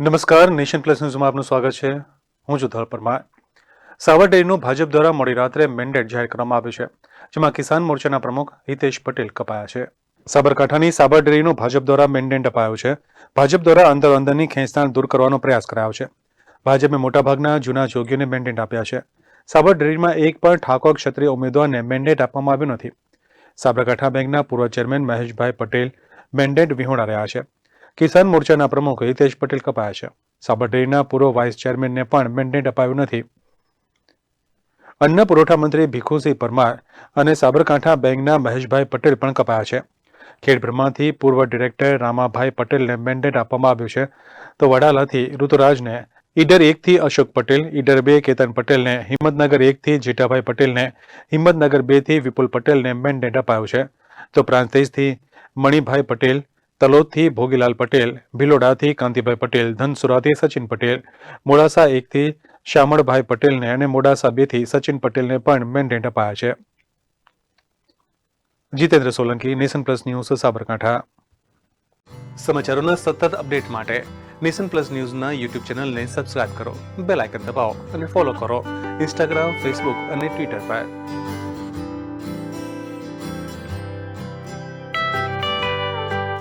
નમસ્કાર, nation plus ન્યૂઝમાં આપનું સ્વાગત છે. હું છું ધળ પરમાર. સાવર ડેરીનું ભાજપ દ્વારા મોડી રાત્રે મેન્ડેટ જાહેર કરવામાં આવ્યું છે, જેમાં કિસાન મોરચાના પ્રમુખ હિતેશ પટેલ કપાયા છે. સાબરકાંઠાની સાબર ડેરીનું ભાજપ દ્વારા મેન્ડેટ અપાયું છે. ભાજપ દ્વારા અંદર અંદરની ખેંચતાણ દૂર કરવાનો પ્રયાસ કરાયો છે. ભાજપે મોટાભાગના જૂના જોગીઓને મેન્ડેટ આપ્યા છે. સાબર ડેરીમાં એક પણ ઠાકોર ક્ષત્રિય ઉમેદવારને મેન્ડેટ આપવામાં આવ્યું નથી. સાબરકાંઠા બેંકના પૂર્વ ચેરમેન મહેશભાઈ પટેલ મેન્ડેટ વિહોણા રહ્યા છે. કિસાન મોરચાના પ્રમુખ હિતેશ પટેલ કપાયા છે. સાબરડેરીના પૂર્વ વાઇસ ચેરમેનને પણ મેન્ડેટ અપાયું નથી. અન્ન પુરવઠા મંત્રી ભીખુસિંહ પરમાર અને સાબરકાંઠા બેંકના મહેશભાઈ પટેલ પણ કપાયા છે. ખેડબ્રહ્માથી પૂર્વ ડિરેક્ટર રામાભાઈ પટેલને મેન્ડેટ આપવામાં આવ્યું છે. તો વડાલાથી ઋતુરાજને ઈડર એકથી અશોક પટેલ, ઈડર બે કેતન પટેલને હિંમતનગર એકથી જેઠાભાઈ પટેલને, હિંમતનગર બેથી વિપુલ પટેલને મેન્ડેટ અપાયું છે. તો પ્રાંતેજથી મણિભાઈ પટેલ તલોદથી ભોગીલાલ પટેલ, ભિલોડાથી કાંતિભાઈ પટેલ, ધનસુરાથી સચિન પટેલ, મોડાસા એકથી શામળભાઈ પટેલને અને મોડાસા બેથી સચિન પટેલને પણ મેન્ડેટ અપાયા છે. Jitendra Solanki, nation plus news, Sabarkantha. સમાચારોના સતત અપડેટ માટે નેશન પ્લસ ન્યૂઝના યુટ્યુબ ચેનલને સબસ્ક્રાઇબ કરો, બેલ આઇકન દબાવો અને ફોલો કરો. ઇન્સ્ટાગ્રામ, ફેસબુક અને ટ્વિટર પર.